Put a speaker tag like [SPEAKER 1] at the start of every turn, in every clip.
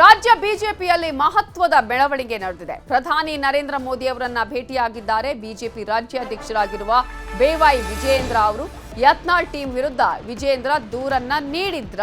[SPEAKER 1] ರಾಜ್ಯ ಬಿಜೆಪಿಯಲ್ಲಿ ಮಹತ್ವದ ಬೆಳವಣಿಗೆ ನಡೆದಿದೆ. ಪ್ರಧಾನಿ ನರೇಂದ್ರ ಮೋದಿ ಅವರನ್ನ ಭೇಟಿಯಾಗಿದ್ದಾರೆ. ಬಿಜೆಪಿ ರಾಜ್ಯಾಧ್ಯಕ್ಷರಾಗಿರುವ ಬೇವಾಯಿ ವಿಜಯೇಂದ್ರ ಅವರು. ಯತ್ನಾಳ್ ಟೀಮ್ ವಿರುದ್ಧ ವಿಜಯೇಂದ್ರ ದೂರನ್ನ ನೀಡಿದ್ರ.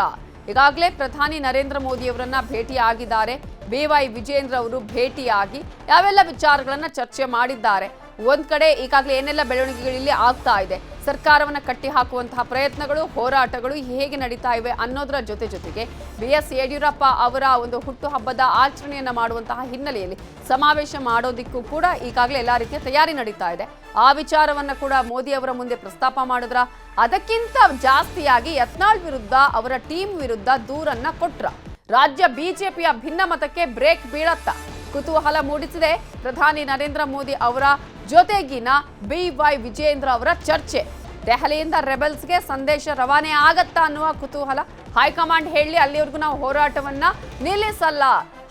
[SPEAKER 1] ಈಗಾಗಲೇ ಪ್ರಧಾನಿ ನರೇಂದ್ರ ಮೋದಿ ಅವರನ್ನ ಭೇಟಿಯಾಗಿದ್ದಾರೆ. ಬೇವಾಯಿ ವಿಜಯೇಂದ್ರ ಅವರು ಭೇಟಿಯಾಗಿ ಯಾವೆಲ್ಲ ವಿಚಾರಗಳನ್ನ ಚರ್ಚೆ ಮಾಡಿದ್ದಾರೆ. ಒಂದ್ ಕಡೆ ಈಗಾಗಲೇ ಏನೆಲ್ಲ ಬೆಳವಣಿಗೆಗಳಲ್ಲಿ ಆಗ್ತಾ ಇದೆ. ಸರ್ಕಾರವನ್ನ ಕಟ್ಟಿಹಾಕುವಂತಹ ಪ್ರಯತ್ನಗಳು, ಹೋರಾಟಗಳು ಹೇಗೆ ನಡೀತಾ ಇವೆ ಅನ್ನೋದರ ಜೊತೆ ಜೊತೆಗೆ ಬಿ ಎಸ್ ಯಡಿಯೂರಪ್ಪ ಅವರ ಒಂದು ಹುಟ್ಟುಹಬ್ಬದ ಆಚರಣೆಯನ್ನು ಮಾಡುವಂತಹ ಹಿನ್ನೆಲೆಯಲ್ಲಿ ಸಮಾವೇಶ ಮಾಡೋದಕ್ಕೂ ಕೂಡ ಈಗಾಗಲೇ ಎಲ್ಲ ರೀತಿಯ ತಯಾರಿ ನಡೀತಾ ಇದೆ. ಆ ವಿಚಾರವನ್ನು ಕೂಡ ಮೋದಿ ಅವರ ಮುಂದೆ ಪ್ರಸ್ತಾಪ ಮಾಡಿದ್ರ, ಅದಕ್ಕಿಂತ ಜಾಸ್ತಿಯಾಗಿ ಯತ್ನಾಳ್ ವಿರುದ್ಧ, ಅವರ ಟೀಮ್ ವಿರುದ್ಧ ದೂರನ್ನ ಕೊಟ್ರ. ರಾಜ್ಯ ಬಿಜೆಪಿಯ ಭಿನ್ನಮತಕ್ಕೆ ಬ್ರೇಕ್ ಬೀಳತ್ತ. ಕುತೂಹಲ ಮೂಡಿಸಿದೆ. ಪ್ರಧಾನಿ ನರೇಂದ್ರ ಮೋದಿ ಅವರ ಜೊತೆಗಿನ ಬಿ ವೈ ವಿಜೇಂದ್ರ ಅವರ ಚರ್ಚೆ. ದೆಹಲಿಯಿಂದ ರೆಬೆಲ್ಸ್ಗೆ ಸಂದೇಶ ರವಾನೆ ಆಗತ್ತಾ ಅನ್ನುವ ಕುತೂಹಲ. ಹೈಕಮಾಂಡ್ ಹೇಳಿ ಅಲ್ಲಿವರೆಗೂ ನಾವು ಹೋರಾಟವನ್ನ ನಿಲ್ಲಿಸಲ್ಲ.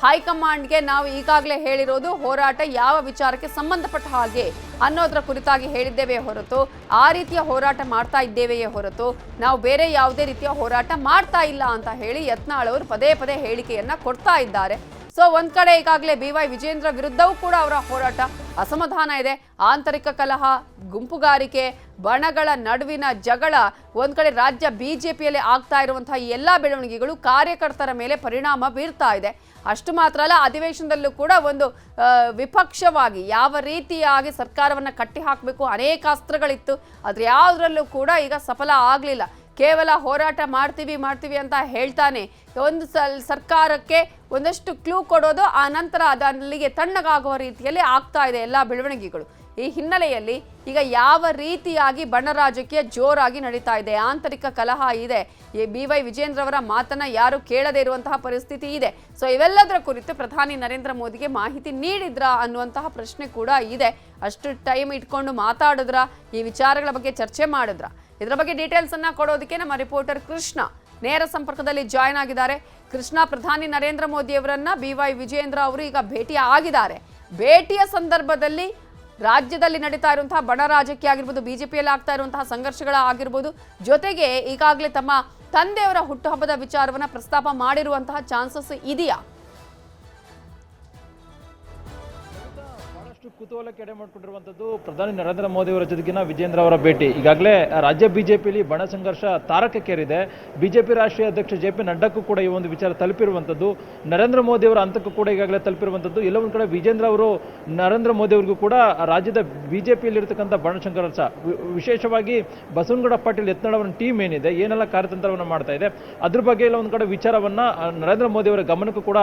[SPEAKER 1] ಹೈಕಮಾಂಡ್ಗೆ ನಾವು ಈಗಾಗಲೇ ಹೇಳಿರೋದು ಹೋರಾಟ ಯಾವ ವಿಚಾರಕ್ಕೆ ಸಂಬಂಧಪಟ್ಟ ಹಾಗೆ ಅನ್ನೋದರ ಕುರಿತಾಗಿ ಹೇಳಿದ್ದೇವೆ ಹೊರತು, ಆ ರೀತಿಯ ಹೋರಾಟ ಮಾಡ್ತಾ ಇದ್ದೇವೆಯೇ ಹೊರತು, ನಾವು ಬೇರೆ ಯಾವುದೇ ರೀತಿಯ ಹೋರಾಟ ಮಾಡ್ತಾ ಇಲ್ಲ ಅಂತ ಹೇಳಿ ಯತ್ನಾಳ್ ಅವರು ಪದೇ ಪದೇ ಹೇಳಿಕೆಯನ್ನ ಕೊಡ್ತಾ ಇದ್ದಾರೆ. ಸೊ ಒಂದ್ ಕಡೆ ಈಗಾಗಲೇ ಬಿ ವೈ ವಿಜೇಂದ್ರ ವಿರುದ್ಧವೂ ಕೂಡ ಅವರ ಹೋರಾಟ ಅಸಮಾಧಾನ ಇದೆ. ಆಂತರಿಕ ಕಲಹ, ಗುಂಪುಗಾರಿಕೆ, ಬಣಗಳ ನಡುವಿನ ಜಗಳ, ಒಂದ್ ಕಡೆ ರಾಜ್ಯ ಬಿಜೆಪಿಯಲ್ಲಿ ಆಗ್ತಾ ಇರುವಂತಹ ಈ ಎಲ್ಲಾ ಬೆಳವಣಿಗೆಗಳು ಕಾರ್ಯಕರ್ತರ ಮೇಲೆ ಪರಿಣಾಮ ಬೀರ್ತಾ ಇದೆ. ಅಷ್ಟು ಮಾತ್ರ ಅಲ್ಲ, ಅಧಿವೇಶನದಲ್ಲೂ ಕೂಡ ಒಂದು ವಿಪಕ್ಷವಾಗಿ ಯಾವ ರೀತಿಯಾಗಿ ಸರ್ಕಾರವನ್ನ ಕಟ್ಟಿ ಹಾಕಬೇಕು ಅನೇಕ ಅಸ್ತ್ರಗಳಿತ್ತು. ಆದ್ರೆ ಯಾವುದರಲ್ಲೂ ಕೂಡ ಈಗ ಸಫಲ ಆಗಲಿಲ್ಲ. ಕೇವಲ ಹೋರಾಟ ಮಾಡ್ತೀವಿ ಮಾಡ್ತೀವಿ ಅಂತ ಹೇಳ್ತಾನೆ. ಒಂದು ಸಲ್, ಸರ್ಕಾರಕ್ಕೆ ಒಂದಷ್ಟು ಕ್ಲೂ ಕೊಡೋದು ಆ ನಂತರ ಅದಲ್ಲಿಗೆ ತಣ್ಣಗಾಗುವ ರೀತಿಯಲ್ಲಿ ಆಗ್ತಾ ಇದೆ ಎಲ್ಲ ಬೆಳವಣಿಗೆಗಳು. ಈ ಹಿನ್ನೆಲೆಯಲ್ಲಿ ಈಗ ಯಾವ ರೀತಿಯಾಗಿ ಬಣ ರಾಜಕೀಯ ಜೋರಾಗಿ ನಡೀತಾ ಇದೆ? ಆಂತರಿಕ ಕಲಹ ಇದೆ. ಬಿ ವೈ ವಿಜೇಂದ್ರ ಅವರ ಮಾತನ್ನ ಯಾರು ಕೇಳದೇ ಇರುವಂತಹ ಪರಿಸ್ಥಿತಿ ಇದೆ. ಸೊ ಇವೆಲ್ಲದರ ಕುರಿತು ಪ್ರಧಾನಿ ನರೇಂದ್ರ ಮೋದಿಗೆ ಮಾಹಿತಿ ನೀಡಿದ್ರಾ ಅನ್ನುವಂತಹ ಪ್ರಶ್ನೆ ಕೂಡ ಇದೆ. ಅಷ್ಟು ಟೈಮ್ ಇಟ್ಕೊಂಡು ಮಾತಾಡಿದ್ರ? ಈ ವಿಚಾರಗಳ ಬಗ್ಗೆ ಚರ್ಚೆ ಮಾಡಿದ್ರ? ಇದರ ಬಗ್ಗೆ ಡೀಟೇಲ್ಸ್ ಅನ್ನ ಕೊಡೋದಕ್ಕೆ ನಮ್ಮ ರಿಪೋರ್ಟರ್ ಕೃಷ್ಣ. ನೇರ ಸಂಪರ್ಕದಲ್ಲಿ ಜಾಯ್ನ್ ಆಗಿದ್ದಾರೆ. ಕೃಷ್ಣ ಪ್ರಧಾನಿ ನರೇಂದ್ರ ಮೋದಿ ಅವರನ್ನ ಬಿ ವೈ ವಿಜಯೇಂದ್ರ ಅವರು ಈಗ ಭೇಟಿ ಆಗಿದ್ದಾರೆ. ಭೇಟಿಯ ಸಂದರ್ಭದಲ್ಲಿ ರಾಜ್ಯದಲ್ಲಿ ನಡೀತಾ ಇರುವಂತಹ ಬಡ ರಾಜಕೀಯ ಆಗಿರ್ಬೋದು, ಬಿಜೆಪಿಯಲ್ಲಿ ಆಗ್ತಾ ಇರುವಂತಹ ಸಂಘರ್ಷಗಳ ಆಗಿರ್ಬೋದು, ಜೊತೆಗೆ ಈಗಾಗಲೇ ತಮ್ಮ ತಂದೆಯವರ ಹುಟ್ಟುಹಬ್ಬದ ವಿಚಾರವನ್ನ ಪ್ರಸ್ತಾಪ ಮಾಡಿರುವಂತಹ ಚಾನ್ಸಸ್ ಇದೆಯಾ?
[SPEAKER 2] ಬಹಳಷ್ಟು ಕುತೂಹಲಕ್ಕೆ ಮಾಡಿಕೊಂಡಿರುವಂಥದ್ದು ಪ್ರಧಾನಿ ನರೇಂದ್ರ ಮೋದಿ ಅವರ ಜೊತೆಗಿನ ವಿಜೇಂದ್ರ ಅವರ ಭೇಟಿ. ಈಗಾಗಲೇ ರಾಜ್ಯ ಬಿಜೆಪಿಯಲ್ಲಿ ಬಣ ಸಂಘರ್ಷ ತಾರಕಕ್ಕೇರಿದೆ. ಬಿಜೆಪಿ ರಾಷ್ಟ್ರೀಯ ಅಧ್ಯಕ್ಷ ಜೆ ಪಿ ನಡ್ಡಕ್ಕೂ ಕೂಡ ಈ ಒಂದು ವಿಚಾರ ತಲುಪಿರುವಂಥದ್ದು. ನರೇಂದ್ರ ಮೋದಿ ಅವರ ಹಂತಕ್ಕೂ ಕೂಡ ಈಗಾಗಲೇ ತಲುಪಿರುವಂಥದ್ದು. ಎಲ್ಲ ಒಂದು ಕಡೆ ವಿಜೇಂದ್ರ ಅವರು ನರೇಂದ್ರ ಮೋದಿ ಅವರಿಗೂ ಕೂಡ ರಾಜ್ಯದ ಬಿಜೆಪಿಯಲ್ಲಿರ್ತಕ್ಕಂಥ ಬಣ ಸಂಘರ್ಷ. ವಿಶೇಷವಾಗಿ ಬಸವನಗೌಡ ಪಾಟೀಲ್ ಯತ್ನಾಳ್ ಅವರ ಟೀಮ್ ಏನಿದೆ, ಏನೆಲ್ಲ ಕಾರ್ಯತಂತ್ರವನ್ನು ಮಾಡ್ತಾ ಇದೆ, ಅದ್ರ ಬಗ್ಗೆ ಎಲ್ಲ ಒಂದು ಕಡೆ ವಿಚಾರವನ್ನ ನರೇಂದ್ರ ಮೋದಿ ಅವರ ಗಮನಕ್ಕೂ ಕೂಡ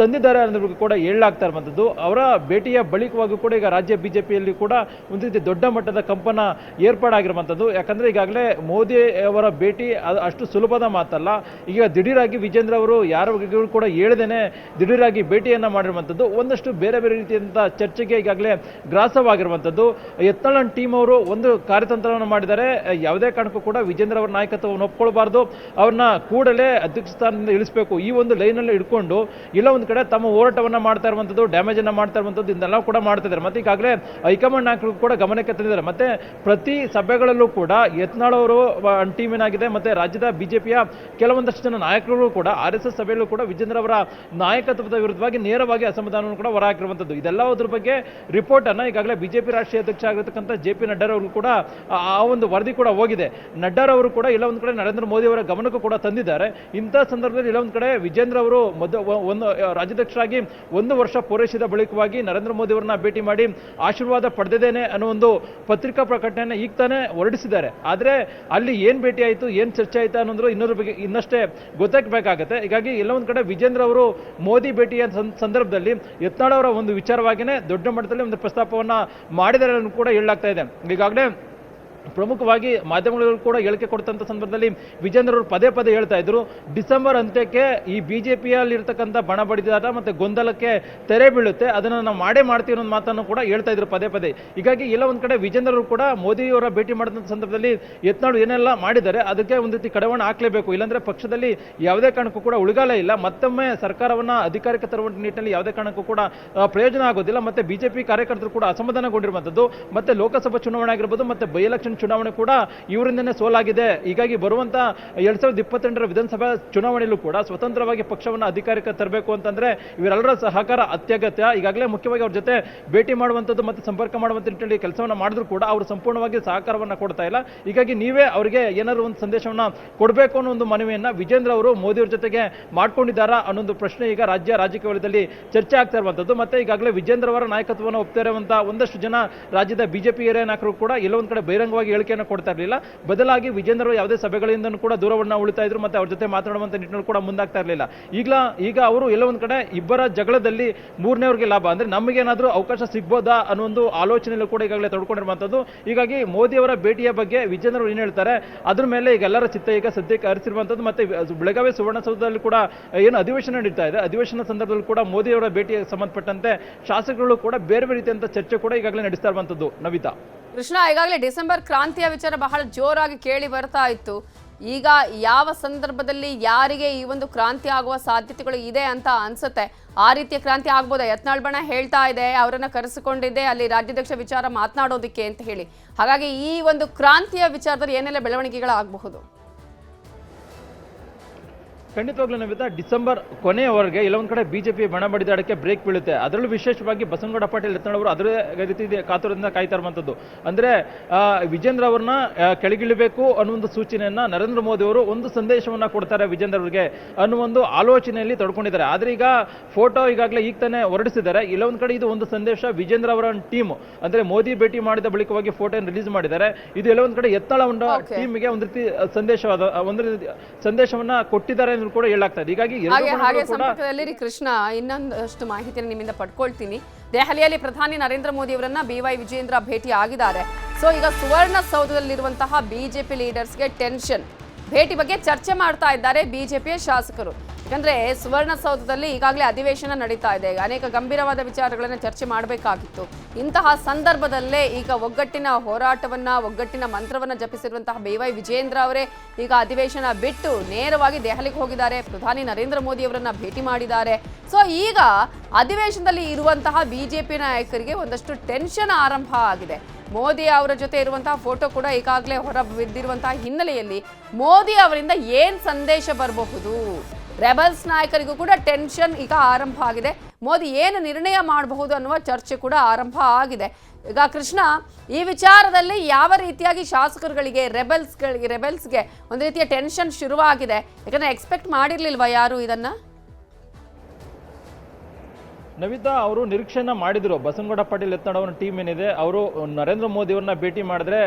[SPEAKER 2] ತಂದಿದ್ದಾರೆ ಅನ್ನೋದ್ರ ಕೂಡ ಹೇಳಲಾಗ್ತಾ ಇರುವಂಥದ್ದು. ಅವರ ಭೇಟಿಯ ಬಳಿಕವಾಗೂ ಕೂಡ ಈಗ ರಾಜ್ಯ ಬಿಜೆಪಿಯಲ್ಲಿ ಕೂಡ ಒಂದು ರೀತಿ ದೊಡ್ಡ ಮಟ್ಟದ ಕಂಪನ ಏರ್ಪಾಡಾಗಿರುವಂಥದ್ದು. ಯಾಕಂದ್ರೆ ಈಗಾಗಲೇ ಮೋದಿ ಅವರ ಭೇಟಿ ಅಷ್ಟು ಸುಲಭದ ಮಾತಲ್ಲ. ಈಗ ದಿಢೀರಾಗಿ ವಿಜೇಂದ್ರ ಅವರು ಯಾರ ಬಗ್ಗೆಯೂ ಕೂಡ ಹೇಳ್ದೇನೆ ದಿಢೀರಾಗಿ ಭೇಟಿಯನ್ನ ಮಾಡಿರುವಂಥದ್ದು. ಒಂದಷ್ಟು ಬೇರೆ ಬೇರೆ ರೀತಿಯಂತ ಚರ್ಚೆಗೆ ಈಗಾಗಲೇ ಗ್ರಾಸವಾಗಿರುವಂಥದ್ದು. ಎತ್ತಳನ್ ಟೀಮ್ ಅವರು ಒಂದು ಕಾರ್ಯತಂತ್ರವನ್ನು ಮಾಡಿದ್ದಾರೆ. ಯಾವುದೇ ಕಾರಣಕ್ಕೂ ಕೂಡ ವಿಜೇಂದ್ರ ಅವರ ನಾಯಕತ್ವವನ್ನು ಒಪ್ಕೊಳ್ಬಾರ್ದು. ಅವ್ರನ್ನ ಕೂಡಲೇ ಅಧ್ಯಕ್ಷ ಸ್ಥಾನದಿಂದ ಇಳಿಸಬೇಕು. ಈ ಒಂದು ಲೈನಲ್ಲಿ ಇಟ್ಕೊಂಡು ಇಲ್ಲ ಒಂದು ಕಡೆ ತಮ್ಮ ಹೋರಾಟವನ್ನ ಮಾಡ್ತಾ ಇರುವಂಥದ್ದು ಡ್ಯಾಮೇಜ್ ಅನ್ನ ಮಾಡ್ತಾ ಇರುವಂಥದ್ದು, ಇದನ್ನೆಲ್ಲ ಕೂಡ ಮಾಡ್ತಿದ್ದಾರೆ ಮತ್ತೆ ಈಗಾಗಲೇ ಹೈಕಮಾಂಡ್ ನಾಯಕರು ಕೂಡ ಗಮನಕ್ಕೆ ತಂದಿದ್ದಾರೆ. ಮತ್ತೆ ಪ್ರತಿ ಸಭೆಗಳಲ್ಲೂ ಕೂಡ ಯತ್ನಾಳ್ ಅವರು ಟೀಮ್ ಏನಾಗಿದೆ ಮತ್ತೆ ರಾಜ್ಯದ ಬಿಜೆಪಿಯ ಕೆಲವೊಂದಷ್ಟು ಜನ ನಾಯಕರು ಕೂಡ, ಆರ್ ಎಸ್ ಎಸ್ ಸಭೆಯಲ್ಲೂ ಕೂಡ ವಿಜೇಂದ್ರ ಅವರ ನಾಯಕತ್ವದ ವಿರುದ್ಧವಾಗಿ ನೇರವಾಗಿ ಅಸಮಾಧಾನವನ್ನು ಕೂಡ ಹೊರಹಾಕಿರುವಂಥದ್ದು. ಇದೆಲ್ಲದರ ಬಗ್ಗೆ ರಿಪೋರ್ಟ್ ಅನ್ನ ಈಗಾಗಲೇ ಬಿಜೆಪಿ ರಾಷ್ಟ್ರೀಯ ಅಧ್ಯಕ್ಷ ಆಗಿರತಕ್ಕಂಥ ಜೆ ಪಿ ನಡ್ಡಾರವರು ಕೂಡ, ಆ ಒಂದು ವರದಿ ಕೂಡ ಹೋಗಿದೆ. ನಡ್ಡಾರವರು ಕೂಡ ಇಲ್ಲ, ಒಂದು ಕಡೆ ನರೇಂದ್ರ ಮೋದಿ ಅವರ ಗಮನಕ್ಕೂ ಕೂಡ ತಂದಿದ್ದಾರೆ. ಇಂಥ ಸಂದರ್ಭದಲ್ಲಿ ಇಲ್ಲ, ಒಂದು ಕಡೆ ವಿಜೇಂದ್ರ ಅವರು ಮೊದ ಒಂದು, ರಾಜ್ಯಾಧ್ಯಕ್ಷರಾಗಿ ಒಂದು ವರ್ಷ ಪೂರೈಸಿದ ಬಳಿಕವಾಗಿ ನರೇಂದ್ರ ಮೋದಿ ಅವರನ್ನ ಭೇಟಿ ಮಾಡಿ ಆಶೀರ್ವಾದ ಪಡೆದಿದ್ದೇನೆ ಅನ್ನೋ ಒಂದು ಪತ್ರಿಕಾ ಪ್ರಕಟಣೆಯನ್ನು ಈಗ ತಾನೇ ಹೊರಡಿಸಿದ್ದಾರೆ. ಆದರೆ ಅಲ್ಲಿ ಏನು ಭೇಟಿ ಆಯಿತು, ಏನು ಚರ್ಚೆ ಆಯಿತು ಅನ್ನೋದ್ರ ಇನ್ನೊಂದ್ರ ಬಗ್ಗೆ ಇನ್ನಷ್ಟೇ ಗೊತ್ತಾಗಬೇಕಾಗತ್ತೆ. ಹೀಗಾಗಿ ಎಲ್ಲ ಒಂದು ಕಡೆ ವಿಜೇಂದ್ರ ಅವರು ಮೋದಿ ಭೇಟಿಯ ಸಂದರ್ಭದಲ್ಲಿ ಯತ್ನಾಳ್ ಅವರ ಒಂದು ವಿಚಾರವಾಗಿನೇ ದೊಡ್ಡ ಮಟ್ಟದಲ್ಲಿ ಒಂದು ಪ್ರಸ್ತಾಪವನ್ನು ಮಾಡಿದ್ದಾರೆ ಅನ್ನೋದು ಕೂಡ ಹೇಳಲಾಗ್ತಾ ಇದೆ. ಈಗಾಗಲೇ ಪ್ರಮುಖವಾಗಿ ಮಾಧ್ಯಮಗಳು ಕೂಡ ಹೇಳಿಕೆ ಕೊಡ್ತಂಥ ಸಂದರ್ಭದಲ್ಲಿ ವಿಜೇಂದ್ರ ಅವರು ಪದೇ ಪದೇ ಹೇಳ್ತಾ ಇದ್ರು, ಡಿಸೆಂಬರ್ ಅಂತ್ಯಕ್ಕೆ ಈ ಬಿಜೆಪಿಯಲ್ಲಿ ಇರ್ತಕ್ಕಂಥ ಬಣ ಬಡಿದಾಟ ಮತ್ತೆ ಗೊಂದಲಕ್ಕೆ ತೆರೆ ಬೀಳುತ್ತೆ, ಅದನ್ನು ನಾವು ಮಾಡೇ ಮಾಡ್ತೀವಿ ಅನ್ನೋ ಮಾತನ್ನು ಕೂಡ ಹೇಳ್ತಾ ಇದ್ರು ಪದೇ ಪದೇ. ಹೀಗಾಗಿ ಎಲ್ಲ ಒಂದು ಕಡೆ ವಿಜೇಂದ್ರ ಅವರು ಕೂಡ ಮೋದಿಯವರ ಭೇಟಿ ಮಾಡಿದಂಥ ಸಂದರ್ಭದಲ್ಲಿ ಯತ್ನಾಳು ಏನೆಲ್ಲ ಮಾಡಿದ್ದಾರೆ, ಅದಕ್ಕೆ ಒಂದು ರೀತಿ ಕಡವಾಣ ಹಾಕಲೇಬೇಕು. ಇಲ್ಲಾಂದ್ರೆ ಪಕ್ಷದಲ್ಲಿ ಯಾವುದೇ ಕಾರಣಕ್ಕೂ ಕೂಡ ಉಳಿಗಾಲ ಇಲ್ಲ, ಮತ್ತೊಮ್ಮೆ ಸರ್ಕಾರವನ್ನು ಅಧಿಕಾರಕ್ಕೆ ತರುವಂತ ನಿಟ್ಟಿನಲ್ಲಿ ಯಾವುದೇ ಕಾರಣಕ್ಕೂ ಕೂಡ ಪ್ರಯೋಜನ ಆಗೋದಿಲ್ಲ. ಮತ್ತೆ ಬಿಜೆಪಿ ಕಾರ್ಯಕರ್ತರು ಕೂಡ ಅಸಮಾಧಾನಗೊಂಡಿರುವಂಥದ್ದು ಮತ್ತೆ ಲೋಕಸಭಾ ಚುನಾವಣೆ ಆಗಿರ್ಬೋದು, ಮತ್ತೆ ಬೈ ಚುನಾವಣೆ ಕೂಡ ಇವರಿಂದನೇ ಸೋಲಾಗಿದೆ. ಹೀಗಾಗಿ ಬರುವಂತ ಎರಡ್ ಸಾವಿರದ ಇಪ್ಪತ್ತೆಂಟರ ವಿಧಾನಸಭಾ ಚುನಾವಣೆಯಲ್ಲೂ ಕೂಡ ಸ್ವತಂತ್ರವಾಗಿ ಪಕ್ಷವನ್ನು ಅಧಿಕಾರಕ್ಕೆ ತರಬೇಕು ಅಂತಂದ್ರೆ ಇವರೆಲ್ಲರ ಸಹಕಾರ ಅತ್ಯಗತ್ಯ. ಈಗಾಗಲೇ ಮುಖ್ಯವಾಗಿ ಅವ್ರ ಜೊತೆ ಭೇಟಿ ಮಾಡುವಂಥದ್ದು ಮತ್ತು ಸಂಪರ್ಕ ಮಾಡುವಂತ ನಿಟ್ಟಿನಲ್ಲಿ ಕೆಲಸವನ್ನ ಮಾಡಿದ್ರು ಕೂಡ ಅವರು ಸಂಪೂರ್ಣವಾಗಿ ಸಹಕಾರವನ್ನ ಕೊಡ್ತಾ ಇಲ್ಲ. ಹೀಗಾಗಿ ನೀವೇ ಅವರಿಗೆ ಏನಾದರೂ ಒಂದು ಸಂದೇಶವನ್ನ ಕೊಡಬೇಕು ಅನ್ನೋ ಒಂದು ಮನವಿಯನ್ನ ವಿಜೇಂದ್ರ ಅವರು ಮೋದಿಯವ್ರ ಜೊತೆಗೆ ಮಾಡ್ಕೊಂಡಿದ್ದಾರಾ ಅನ್ನೊಂದು ಪ್ರಶ್ನೆ ಈಗ ರಾಜ್ಯ ರಾಜಕೀಯ ವಲಯದಲ್ಲಿ ಚರ್ಚೆ ಆಗ್ತಾ ಇರುವಂಥದ್ದು. ಮತ್ತೆ ಈಗಾಗಲೇ ವಿಜೇಂದ್ರ ಅವರ ನಾಯಕತ್ವವನ್ನು ಒಪ್ತಾ ಇರುವಂತಹ ಒಂದಷ್ಟು ಜನ ರಾಜ್ಯದ ಬಿಜೆಪಿ ಹಿರಿಯ ನಾಯಕರು ಕೂಡ ಎಲ್ಲೊಂದ್ ಕಡೆ ಬಹಿರಂಗವಾಗಿ ಹೇಳಿಕೆಯನ್ನು ಕೊಡ್ತಾ ಇರಲಿಲ್ಲ. ಬದಲಾಗಿ ವಿಜೇಂದ್ರ ಯಾವುದೇ ಸಭೆಗಳಿಂದ ಕೂಡ ದೂರವನ್ನು ಉಳಿತಾ ಇದ್ರು ಮತ್ತೆ ಅವ್ರ ಜೊತೆ ಮಾತನಾಡುವಂತ ನಿಟ್ಟಿನಲ್ಲಿ ಕೂಡ ಮುಂದಾಗ್ತಾ ಇರಲಿಲ್ಲ. ಈಗ ಈಗ ಅವರು ಎಲ್ಲೋ ಒಂದು ಕಡೆ ಇಬ್ಬರ ಜಗಳದಲ್ಲಿ ಮೂರನೇವ್ರಿಗೆ ಲಾಭ. ಅಂದ್ರೆ ನಮಗೇನಾದರೂ ಅವಕಾಶ ಸಿಗ್ಬೋದಾ ಅನ್ನೋ ಒಂದು ಆಲೋಚನೆಯಲ್ಲೂ ಕೂಡ ಈಗಾಗಲೇ ತೊಡ್ಕೊಂಡಿರುವಂಥದ್ದು ಹೀಗಾಗಿ ಮೋದಿ ಅವರ ಭೇಟಿಯ ಬಗ್ಗೆ ವಿಜೇಂದ್ರ ಅವರು ಏನು ಹೇಳ್ತಾರೆ, ಅದ್ರ ಮೇಲೆ ಈಗ ಎಲ್ಲರ ಚಿತ್ತ ಈಗ ಸದ್ಯಕ್ಕೆ ಹರಿಸಿರುವಂಥದ್ದು ಮತ್ತೆ ಬೆಳಗಾವಿ ಸುವರ್ಣಸೌಧದಲ್ಲಿ ಕೂಡ ಏನು ಅಧಿವೇಶನ ನಡೀತಾ ಇದೆ. ಅಧಿವೇಶನ ಸಂದರ್ಭದಲ್ಲಿ ಕೂಡ ಮೋದಿ ಅವರ ಭೇಟಿಗೆ ಸಂಬಂಧಪಟ್ಟಂತೆ ಶಾಸಕರು ಕೂಡ ಬೇರೆ ಬೇರೆ ರೀತಿಯಂತ ಚರ್ಚೆ ಕೂಡ ಈಗಾಗಲೇ ನಡೆಸ್ತಾ ಇರುವಂಥದ್ದು ನವಿತಾ.
[SPEAKER 1] ಕೃಷ್ಣ, ಈಗಾಗಲೇ ಡಿಸೆಂಬರ್ ಕ್ರಾಂತಿಯ ವಿಚಾರ ಬಹಳ ಜೋರಾಗಿ ಕೇಳಿ ಬರ್ತಾ ಇತ್ತು. ಈಗ ಯಾವ ಸಂದರ್ಭದಲ್ಲಿ ಯಾರಿಗೆ ಈ ಒಂದು ಕ್ರಾಂತಿ ಆಗುವ ಸಾಧ್ಯತೆಗಳು ಇದೆ ಅಂತ ಅನ್ಸುತ್ತೆ? ಆ ರೀತಿಯ ಕ್ರಾಂತಿ ಆಗ್ಬೋದಾ? ಯತ್ನಾಳ್ ಬಣ ಹೇಳ್ತಾ ಇದೆ, ಅವರನ್ನ ಕರೆಸಿಕೊಂಡಿದ್ದೆ, ಅಲ್ಲಿ ರಾಜ್ಯಾಧ್ಯಕ್ಷ ವಿಚಾರ ಮಾತನಾಡೋದಕ್ಕೆ ಅಂತ ಹೇಳಿ. ಹಾಗಾಗಿ ಈ ಒಂದು ಕ್ರಾಂತಿಯ ವಿಚಾರದಲ್ಲಿ ಏನೆಲ್ಲ ಬೆಳವಣಿಗೆಗಳಾಗಬಹುದು?
[SPEAKER 2] ಖಂಡಿತವಾಗ್ಲೂ ನವಿತಾ ಡಿಸೆಂಬರ್ ಕೊನೆಯವರೆಗೆ ಇಲ್ಲೊಂದು ಕಡೆ ಬಿಜೆಪಿ ಬಣ ಬಡಿದಾಡಕ್ಕೆ ಬ್ರೇಕ್ ಬೀಳುತ್ತೆ. ಅದರಲ್ಲೂ ವಿಶೇಷವಾಗಿ ಬಸವನಗೌಡ ಪಾಟೀಲ್ ಎತ್ತಣವರು ಅದರ ರೀತಿ ಕಾತುರದಿಂದ ಕಾಯ್ತಾ ಇರುವಂಥದ್ದು ಅಂದ್ರೆ ವಿಜೇಂದ್ರ ಅವ್ರನ್ನ ಕೆಳಗಿಳಿಬೇಕು ಅನ್ನೋ ಒಂದು ಸೂಚನೆಯನ್ನ ನರೇಂದ್ರ ಮೋದಿ ಅವರು ಒಂದು ಸಂದೇಶವನ್ನ ಕೊಡ್ತಾರೆ ವಿಜೇಂದ್ರ ಅವರಿಗೆ ಅನ್ನೋ ಒಂದು ಆಲೋಚನೆಯಲ್ಲಿ ತೊಡ್ಕೊಂಡಿದ್ದಾರೆ. ಆದ್ರೆ ಈಗ ಫೋಟೋ ಈಗಾಗಲೇ ಈಗ ತಾನೇ ಹೊರಡಿಸಿದ್ದಾರೆ. ಇಲ್ಲೊಂದು ಕಡೆ ಇದು ಒಂದು ಸಂದೇಶ ವಿಜೇಂದ್ರ ಅವರ ಟೀಮ್ ಅಂದ್ರೆ ಮೋದಿ ಭೇಟಿ ಮಾಡಿದ ಬಳಿಕವಾಗಿ ಫೋಟೋ ರಿಲೀಸ್ ಮಾಡಿದ್ದಾರೆ. ಇದು ಎಲ್ಲೊಂದು ಕಡೆ ಎತ್ತಳ ಒಂದು ಟೀಮ್ಗೆ ಒಂದು ರೀತಿ ಸಂದೇಶವಾದ ಒಂದು ಸಂದೇಶವನ್ನ ಕೊಟ್ಟಿದ್ದಾರೆ ಕೂಡ ಹೇಳಾಗ್ತದೆ ಹೀಗಾಗಿ
[SPEAKER 1] ಹಾಗೆ ಹಾಗೆ ಸಂಪರ್ಕದಲ್ಲಿ ಕೃಷ್ಣ ಇನ್ನೊಂದಷ್ಟು ಮಾಹಿತಿಯನ್ನು ನಿಮ್ಮಿಂದ ಪಡ್ಕೊಳ್ತೀನಿ. ದೆಹಲಿಯಲ್ಲಿ ಪ್ರಧಾನಿ ನರೇಂದ್ರ ಮೋದಿ ಅವರನ್ನ ಬಿ ವೈ ವಿಜೇಂದ್ರ ಭೇಟಿ ಆಗಿದ್ದಾರೆ. ಸೊ ಈಗ ಸುವರ್ಣ ಸೌಧದಲ್ಲಿರುವಂತಹ ಬಿಜೆಪಿ ಲೀಡರ್ಸ್ಗೆ ಟೆನ್ಷನ್ ಭೇಟಿ ಬಗ್ಗೆ ಚರ್ಚೆ ಮಾಡ್ತಾ ಇದ್ದಾರೆ ಬಿಜೆಪಿಯ ಶಾಸಕರು. ಯಾಕಂದ್ರೆ ಸುವರ್ಣಸೌಧದಲ್ಲಿ ಈಗಾಗಲೇ ಅಧಿವೇಶನ ನಡೀತಾ ಇದೆ. ಅನೇಕ ಗಂಭೀರವಾದ ವಿಚಾರಗಳನ್ನು ಚರ್ಚೆ ಮಾಡಬೇಕಾಗಿತ್ತು. ಇಂತಹ ಸಂದರ್ಭದಲ್ಲೇ ಈಗ ಒಗ್ಗಟ್ಟಿನ ಹೋರಾಟವನ್ನ, ಒಗ್ಗಟ್ಟಿನ ಮಂತ್ರವನ್ನ ಜಪಿಸಿರುವಂತಹ ಬಿ ವಿಜೇಂದ್ರ ಅವರೇ ಈಗ ಅಧಿವೇಶನ ಬಿಟ್ಟು ನೇರವಾಗಿ ದೆಹಲಿಗೆ ಹೋಗಿದ್ದಾರೆ. ಪ್ರಧಾನಿ ನರೇಂದ್ರ ಮೋದಿ ಅವರನ್ನು ಭೇಟಿ ಮಾಡಿದ್ದಾರೆ. ಸೊ, ಈಗ ಅಧಿವೇಶನದಲ್ಲಿ ಇರುವಂತಹ ಬಿಜೆಪಿ ನಾಯಕರಿಗೆ ಒಂದಷ್ಟು ಟೆನ್ಷನ್ ಆರಂಭ ಆಗಿದೆ. ಮೋದಿ ಅವರ ಜೊತೆ ಇರುವಂತಹ ಫೋಟೋ ಕೂಡ ಈಗಾಗಲೇ ಹೊರ ಬಿದ್ದಿರುವಂತಹ ಹಿನ್ನೆಲೆಯಲ್ಲಿ ಮೋದಿ ಅವರಿಂದ ಏನ್ ಸಂದೇಶ ಬರಬಹುದು? ರೆಬಲ್ಸ್ ನಾಯಕರಿಗೂ ಕೂಡ ಟೆನ್ಷನ್ ಈಗ ಆರಂಭ ಆಗಿದೆ. ಮೋದಿ ಏನು ನಿರ್ಣಯ ಮಾಡಬಹುದು ಅನ್ನುವ ಚರ್ಚೆ ಕೂಡ ಆರಂಭ ಆಗಿದೆ. ಈಗ ಕೃಷ್ಣ, ಈ ವಿಚಾರದಲ್ಲಿ ಯಾವ ರೀತಿಯಾಗಿ ಶಾಸಕರುಗಳಿಗೆ, ರೆಬಲ್ಸ್ಗಳಿಗೆ, ರೆಬೆಲ್ಸ್ಗೆ ಒಂದು ರೀತಿಯ ಟೆನ್ಷನ್ ಶುರುವಾಗಿದೆ? ಯಾಕಂದರೆ ಎಕ್ಸ್ಪೆಕ್ಟ್ ಮಾಡಿರಲಿಲ್ವಾ ಯಾರು ಇದನ್ನ?
[SPEAKER 2] ನವಿತಾ ಅವರು ನಿರೀಕ್ಷೆಯನ್ನ ಮಾಡಿದ್ರು. ಬಸನಗೌಡ ಪಾಟೀಲ್ ಎತ್ತಡ ಅವರ ಟೀಮ್ ಏನಿದೆ, ಅವರು ನರೇಂದ್ರ ಮೋದಿ ಅವ್ರನ್ನ ಭೇಟಿ ಮಾಡಿದ್ರೆ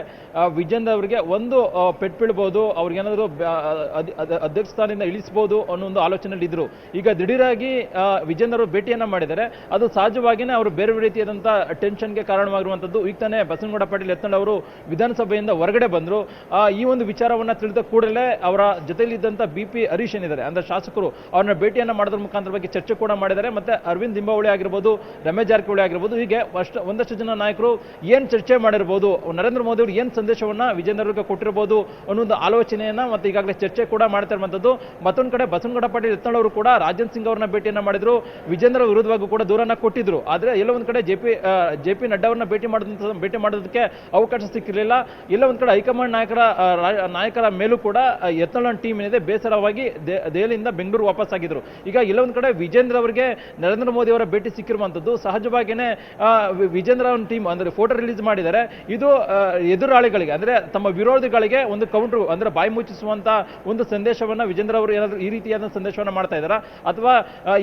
[SPEAKER 2] ವಿಜಯಂದ್ ಅವರಿಗೆ ಒಂದು ಪೆಟ್ ಬೀಳ್ಬೋದು ಅಧ್ಯಕ್ಷ ಸ್ಥಾನದಿಂದ ಇಳಿಸ್ಬೋದು ಅನ್ನೋ ಒಂದು ಆಲೋಚನೆಯಲ್ಲಿ ಇದ್ರು. ಈಗ ದಿಢೀರಾಗಿ ವಿಜಯಂದ್ ಅವರು ಭೇಟಿಯನ್ನ ಮಾಡಿದರೆ ಅದು ಸಹಜವಾಗಿನೇ ಅವರು ಬೇರೆ ರೀತಿಯಾದಂಥ ಟೆನ್ಷನ್ಗೆ ಕಾರಣವಾಗಿರುವಂಥದ್ದು ಈಗ ತಾನೇ ಬಸನಗೌಡ ಪಾಟೀಲ್ ಎತ್ತಡ ಅವರು ವಿಧಾನಸಭೆಯಿಂದ ಹೊರಗಡೆ ಬಂದ್ರು. ಈ ಒಂದು ವಿಚಾರವನ್ನ ತಿಳಿದ ಕೂಡಲೇ ಅವರ ಜೊತೆಯಲ್ಲಿದ್ದಂಥ ಬಿ ಪಿ ಹರೀಶ್ ಏನಿದ್ದಾರೆ, ಅಂದ್ರೆ ಶಾಸಕರು, ಅವ್ರನ್ನ ಭೇಟಿಯನ್ನ ಮಾಡೋದ್ರ ಮುಖಾಂತರ ಬಗ್ಗೆ ಚರ್ಚೆ ಕೂಡ ಮಾಡಿದ್ದಾರೆ. ಮತ್ತೆ ಅರವಿಂದ್ ಲಿಂಬಾವಳಿ ಆಗಿರ್ಬೋದು, ರಮೇಶ್ ಜಾರಕಿಹೊಳಿ ಆಗಿರ್ಬೋದು, ಹೀಗೆ ಅಷ್ಟು ಒಂದಷ್ಟು ಜನ ನಾಯಕರು ಏನು ಚರ್ಚೆ ಮಾಡಿರ್ಬೋದು, ನರೇಂದ್ರ ಮೋದಿ ಅವರು ಏನು ಸಂದೇಶವನ್ನು ವಿಜೇಂದ್ರ ಅವರಿಗೆ ಕೊಟ್ಟಿರ್ಬೋದು ಅನ್ನೋ ಒಂದು ಆಲೋಚನೆಯನ್ನ ಮತ್ತೆ ಈಗಾಗಲೇ ಚರ್ಚೆ ಕೂಡ ಮಾಡ್ತಾ ಇರುವಂಥದ್ದು ಮತ್ತೊಂದು ಕಡೆ ಬಸವನಗೌಡ ಪಾಟೀಲ್ ಯತ್ನಾಳ್ ಕೂಡ ರಾಜನ್ ಸಿಂಗ್ ಅವರನ್ನ ಭೇಟಿಯನ್ನು ಮಾಡಿದ್ರು. ವಿಜೇಂದ್ರ ವಿರುದ್ಧವಾಗೂ ಕೂಡ ದೂರನ್ನ ಕೊಟ್ಟಿದ್ರು. ಆದರೆ ಎಲ್ಲ ಒಂದ್ ಕಡೆ ಜೆ ಪಿ ಜೆ ಪಿ ಭೇಟಿ ಮಾಡಿದಂಥ ಭೇಟಿ ಮಾಡೋದಕ್ಕೆ ಅವಕಾಶ ಸಿಕ್ಕಿರಲಿಲ್ಲ. ಎಲ್ಲ ಒಂದ್ ಕಡೆ ಹೈಕಮಾಂಡ್ ನಾಯಕರ ನಾಯಕರ ಮೇಲೂ ಕೂಡ ಯತ್ನಾಳ್ ಟೀಮ್ ಏನಿದೆ, ಬೇಸರವಾಗಿ ದೆಹಲಿಯಿಂದ ಬೆಂಗಳೂರು ವಾಪಸ್ ಆಗಿದ್ರು ಈಗ ಎಲ್ಲ ಒಂದ್ ಕಡೆ ವಿಜೇಂದ್ರ ಅವರಿಗೆ ನರೇಂದ್ರ ಮೋದಿ ಅವರ ಭೇಟಿ ಸಿಕ್ಕಿರುವಂತದ್ದು. ಸಹಜವಾಗಿಯೇ ವಿಜೇಂದ್ರ ಅವರ ಟೀಮ್ ಅಂದರೆ ಫೋಟೋ ರಿಲೀಸ್ ಮಾಡಿದ್ದಾರೆ. ಇದು ಎದುರಾಳಿಗಳಿಗೆ, ಅಂದ್ರೆ ತಮ್ಮ ವಿರೋಧಿಗಳಿಗೆ ಒಂದು ಕೌಂಟರ್ ಅಂದ್ರೆ ಬಾಯಿ ಮುಚ್ಚಿಸುವಂಥ ಒಂದು ಸಂದೇಶವನ್ನ ವಿಜೇಂದ್ರ ಅವರು ಏನಾದರೂ ಈ ರೀತಿಯಾದ ಸಂದೇಶವನ್ನ ಮಾಡ್ತಾ ಇದ್ದಾರಾ? ಅಥವಾ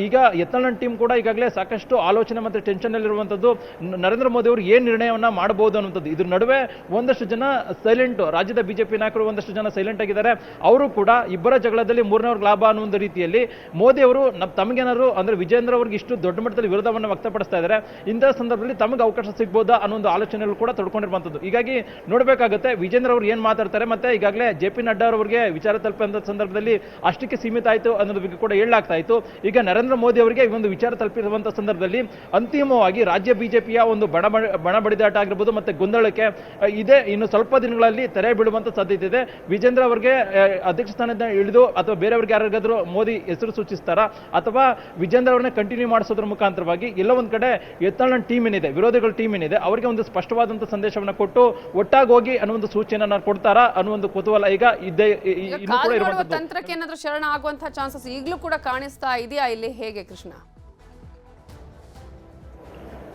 [SPEAKER 2] ಈಗ ಯತ್ನಾಳ್ ಟೀಮ್ ಕೂಡ ಈಗಾಗಲೇ ಸಾಕಷ್ಟು ಆಲೋಚನೆ ಮತ್ತೆ ಟೆನ್ಷನ್ ಅಲ್ಲಿರುವಂತದ್ದು ನ- ನರೇಂದ್ರ ಮೋದಿ ಅವರು ಏನು ನಿರ್ಣಯವನ್ನ ಮಾಡಬಹುದು ಅನ್ನುವಂಥದ್ದು. ಇದ್ರ ನಡುವೆ ಒಂದಷ್ಟು ಜನ ಸೈಲೆಂಟ್ ರಾಜ್ಯದ ಬಿಜೆಪಿ ನಾಯಕರು ಒಂದಷ್ಟು ಜನ ಸೈಲೆಂಟ್ ಆಗಿದ್ದಾರೆ. ಅವರು ಕೂಡ ಇಬ್ಬರ ಜಗಳದಲ್ಲಿ ಮೂರನೇ ಲಾಭ ಅನ್ನೋ ರೀತಿಯಲ್ಲಿ ಮೋದಿ ಅವರು ತಮಗೇನಾದ್ರು ಅಂದ್ರೆ ವಿಜೇಂದ್ರ ಅವ್ರಿಗೆ ಇಷ್ಟು ದೊಡ್ಡ ಮಟ್ಟದಲ್ಲಿ ವಿರೋಧವನ್ನು ವ್ಯಕ್ತಪಡಿಸ್ತಾ ಇದ್ದಾರೆ. ಇಂತಹ ಸಂದರ್ಭದಲ್ಲಿ ತಮಗೆ ಅವಕಾಶ ಸಿಗ್ಬೋದಾ ಅನ್ನೋ ಒಂದು ಆಲೋಚನೆಗಳು ಕೂಡ ತೊಡ್ಕೊಂಡಿರುವಂಥದ್ದು. ಹೀಗಾಗಿ ನೋಡಬೇಕಾಗುತ್ತೆ. ವಿಜೇಂದ್ರ ಅವರು ಏನು ಮಾತಾಡ್ತಾರೆ ಮತ್ತೆ ಈಗಾಗಲೇ ಜೆ ಪಿ ನಡ್ಡಾ ಅವರಿಗೆ ವಿಚಾರ ತಲುಪಂತ ಸಂದರ್ಭದಲ್ಲಿ ಅಷ್ಟಕ್ಕೆ ಸೀಮಿತ ಆಯಿತು ಅನ್ನೋದ್ರ ಬಗ್ಗೆ ಕೂಡ ಹೇಳಲಾಗ್ತಾ ಇತ್ತು. ಈಗ ನರೇಂದ್ರ ಮೋದಿ ಅವರಿಗೆ ಈ ಒಂದು ವಿಚಾರ ತಲುಪಿರುವಂಥ ಸಂದರ್ಭದಲ್ಲಿ ಅಂತಿಮವಾಗಿ ರಾಜ್ಯ ಬಿಜೆಪಿಯ ಒಂದು ಬಣ ಬಣ- ಬಡಿದಾಟ ಆಗಿರ್ಬೋದು ಮತ್ತೆ ಗೊಂದಲಕ್ಕೆ ಇದೆ. ಇನ್ನು ಸ್ವಲ್ಪ ದಿನಗಳಲ್ಲಿ ತೆರೆ ಬೀಳುವಂಥ ಸಾಧ್ಯತೆ ಇದೆ. ವಿಜೇಂದ್ರ ಅವರಿಗೆ ಅಧ್ಯಕ್ಷ ಸ್ಥಾನದಿಂದ ಇಳಿದು ಅಥವಾ ಬೇರೆಯವ್ರಿಗೆ ಯಾರಿಗಾದರೂ ಮೋದಿ ಹೆಸರು ಸೂಚಿಸ್ತಾರಾ ಅಥವಾ ವಿಜೇಂದ್ರ ಅವರನ್ನ ಕಂಟಿನ್ಯೂ ಮಾಡಿಸೋದ್ರ ಮುಖಾಂತರ ಮುಖಾಂತರವಾಗಿ ಎಲ್ಲ ಒಂದು ಕಡೆ ಎತ್ತಳ ಟೀಮ್ ಏನಿದೆ ವಿರೋಧಿಗಳ ಟೀಮ್ ಏನಿದೆ ಅವರಿಗೆ ಒಂದು ಸ್ಪಷ್ಟವಾದಂತಹ ಸಂದೇಶವನ್ನ ಕೊಟ್ಟು ಒಟ್ಟಾಗಿ ಹೋಗಿ ಅನ್ನೋ ಒಂದು ಸೂಚನೆಯನ್ನ ಕೊಡ್ತಾರಾ ಅನ್ನೋ ಒಂದು ಕುತೂಹಲ ಈಗ ಇದ್ದೇ
[SPEAKER 1] ತಂತ್ರಕ್ಕೆ ಏನಾದರೂ ಶರಣ ಆಗುವಂತಹ ಚಾನ್ಸಸ್ ಈಗಲೂ ಕೂಡ ಕಾಣಿಸ್ತಾ ಇದೆಯಾ ಇಲ್ಲಿ ಹೇಗೆ ಕೃಷ್ಣ?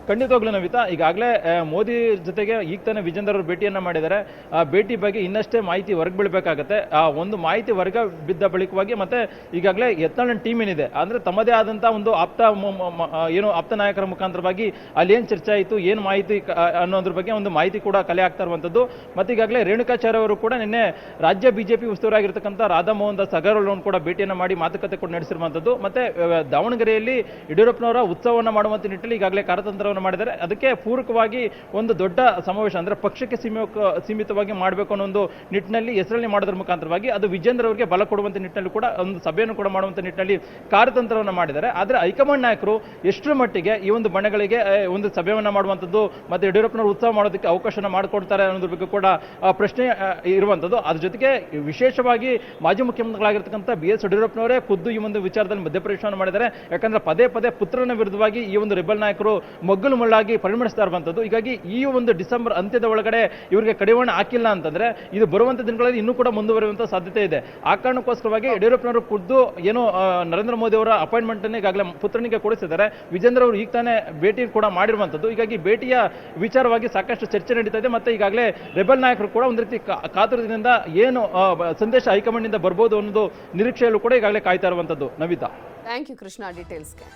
[SPEAKER 2] ಖಂಡಿತವಾಗ್ಲೂ ನವಿತಾ. ಈಗಾಗಲೇ ಮೋದಿ ಜೊತೆಗೆ ಈಗ ತಾನೇ ವಿಜೇಂದ್ರ ಅವರು ಭೇಟಿಯನ್ನ ಮಾಡಿದ್ದಾರೆ. ಆ, ಭೇಟಿ ಬಗ್ಗೆ ಇನ್ನಷ್ಟೇ ಮಾಹಿತಿ ಹೊರಗೆ ಬೀಳಬೇಕಾಗತ್ತೆ. ಆ, ಒಂದು ಮಾಹಿತಿ ವರ್ಗ ಬಿದ್ದ ಬಳಿಕವಾಗಿ ಮತ್ತೆ ಈಗಾಗಲೇ ಯತ್ನಾಳ್ ಟೀಮ್ ಏನಿದೆ. ಅಂದ್ರೆ ತಮ್ಮದೇ ಆದಂತ ಒಂದು ಆಪ್ತ ಏನು ಆಪ್ತ ನಾಯಕರ ಮುಖಾಂತರವಾಗಿ ಅಲ್ಲಿ ಏನ್ ಚರ್ಚೆ ಆಯಿತು, ಏನು ಮಾಹಿತಿ ಅನ್ನೋದ್ರ ಬಗ್ಗೆ ಒಂದು ಮಾಹಿತಿ ಕೂಡ ಕಲೆ ಆಗ್ತಾ ಇರುವಂತದ್ದು. ಮತ್ತೆ ಈಗಾಗಲೇ ರೇಣುಕಾಚಾರ್ಯ ಅವರು ಕೂಡ ನಿನ್ನೆ ರಾಜ್ಯ ಬಿಜೆಪಿ ಉಸ್ತುವಾರಾಗಿರ್ತಕ್ಕಂಥ ರಾಧಾ ಮೋಹನ್ ದಾಸ್ ಅಗರ್ವಾಲ್ ಕೂಡ ಭೇಟಿಯನ್ನು ಮಾಡಿ ಮಾತುಕತೆ ಕೂಡ ನಡೆಸಿರುವಂತದ್ದು. ಮತ್ತೆ ದಾವಣಗೆರೆಯಲ್ಲಿ ಯಡಿಯೂರಪ್ಪನವರ ಉತ್ಸವವನ್ನು ಮಾಡುವಂತ ನಿಟ್ಟಿನಲ್ಲಿ ಈಗಾಗಲೇ ಕಾರ್ಯತಂತ್ರವನ್ನು ಮಾಡಿದ್ದಾರೆ. ಅದಕ್ಕೆ ಪೂರಕವಾಗಿ ಒಂದು ದೊಡ್ಡ ಸಮಾವೇಶ ಅಂದ್ರೆ ಪಕ್ಷಕ್ಕೆ ಸೀಮಿ, ಸೀಮಿತವಾಗಿ ಮಾಡಬೇಕು ಅನ್ನೋ ಒಂದು ನಿಟ್ಟಿನಲ್ಲಿ ಹೆಸರಲ್ಲಿ ಮಾಡೋದ್ರ ಮುಖಾಂತರವಾಗಿ ಅದು ವಿಜೇಂದ್ರ ಅವರಿಗೆ ಬಲ ಕೊಡುವಂಥ ನಿಟ್ಟಿನಲ್ಲಿ ಕೂಡ, ಒಂದು ಸಭೆಯನ್ನು ಕೂಡ ಮಾಡುವಂಥ ನಿಟ್ಟಿನಲ್ಲಿ ಕಾರ್ಯತಂತ್ರವನ್ನು ಮಾಡಿದ್ದಾರೆ. ಆದರೆ ಹೈಕಮಾಂಡ್ ನಾಯಕರು ಎಷ್ಟರ ಮಟ್ಟಿಗೆ ಈ ಒಂದು ಬಣಗಳಿಗೆ ಒಂದು ಸಭೆಯನ್ನು ಮಾಡುವಂಥದ್ದು ಮತ್ತೆ ಯಡಿಯೂರಪ್ಪನವರು ಉತ್ಸವ ಮಾಡೋದಕ್ಕೆ ಅವಕಾಶನ ಮಾಡಿಕೊಡ್ತಾರೆ ಅನ್ನೋದ್ರ ಬಗ್ಗೆ ಕೂಡ ಪ್ರಶ್ನೆ ಇರುವಂಥದ್ದು. ಅದ್ರ ಜೊತೆಗೆ ವಿಶೇಷವಾಗಿ ಮಾಜಿ ಮುಖ್ಯಮಂತ್ರಿಗಳಾಗಿರ್ತಕ್ಕಂಥ ಬಿ ಎಸ್ ಯಡಿಯೂರಪ್ಪನವರೇ ಖುದ್ದು ಈ ಒಂದು ವಿಚಾರದಲ್ಲಿ ಮಧ್ಯಪ್ರವೇಶವನ್ನು ಮಾಡಿದ್ದಾರೆ. ಯಾಕಂದ್ರೆ ಪದೇ ಪದೇ ಪುತ್ರನ ವಿರುದ್ಧವಾಗಿ ಈ ಒಂದು ರೆಬಲ್ ನಾಯಕರು ಮಗ್ಗಲು ಮುಳ್ಳಾಗಿ ಪರಿಣಮಿಸ್ತಾ ಇರುವಂಥದ್ದು ಹೀಗಾಗಿ ಈ ಒಂದು ಡಿಸೆಂಬರ್ ಅಂತ್ಯದ ಒಳಗಡೆ ಇವರಿಗೆ ಕಡಿವಾಣ ಹಾಕಿಲ್ಲ ಅಂತಂದ್ರೆ ಇದು ಬರುವಂತ ದಿನಗಳಲ್ಲಿ ಇನ್ನೂ ಕೂಡ ಮುಂದುವರಿಯುವಂತ ಸಾಧ್ಯತೆ ಇದೆ. ಆ ಕಾರಣಕ್ಕೋಸ್ಕರವಾಗಿ ಯಡಿಯೂರಪ್ಪನವರು ಖುದ್ದು ಏನು ನರೇಂದ್ರ ಮೋದಿ ಅವರ ಅಪಾಯಿಂಟ್ಮೆಂಟ್ ಈಗಾಗಲೇ ಪುತ್ರನಿಗೆ ಕೊಡಿಸಿದ್ದಾರೆ. ವಿಜೇಂದ್ರ ಅವರು ಈಗ ತಾನೇ ಭೇಟಿ ಕೂಡ ಮಾಡಿರುವಂಥದ್ದು ಹೀಗಾಗಿ ಭೇಟಿಯ ವಿಚಾರವಾಗಿ ಸಾಕಷ್ಟು ಚರ್ಚೆ ನಡೀತಾ ಇದೆ. ಮತ್ತೆ ಈಗಾಗಲೇ ರೆಬಲ್ ನಾಯಕರು ಕೂಡ ಒಂದು ರೀತಿ ಕಾತುರದಿಂದ ಏನು ಸಂದೇಶ ಹೈಕಮಾಂಡ್ನಿಂದ ಬರ್ಬೋದು ಅನ್ನೋದು ನಿರೀಕ್ಷೆಯಲ್ಲೂ ಕೂಡ ಈಗಾಗಲೇ ಕಾಯ್ತಾ ಇರುವಂತದ್ದು. ನವಿತಾ.
[SPEAKER 1] Thank you Krishna ಡೀಟೇಲ್ಸ್ಗೆ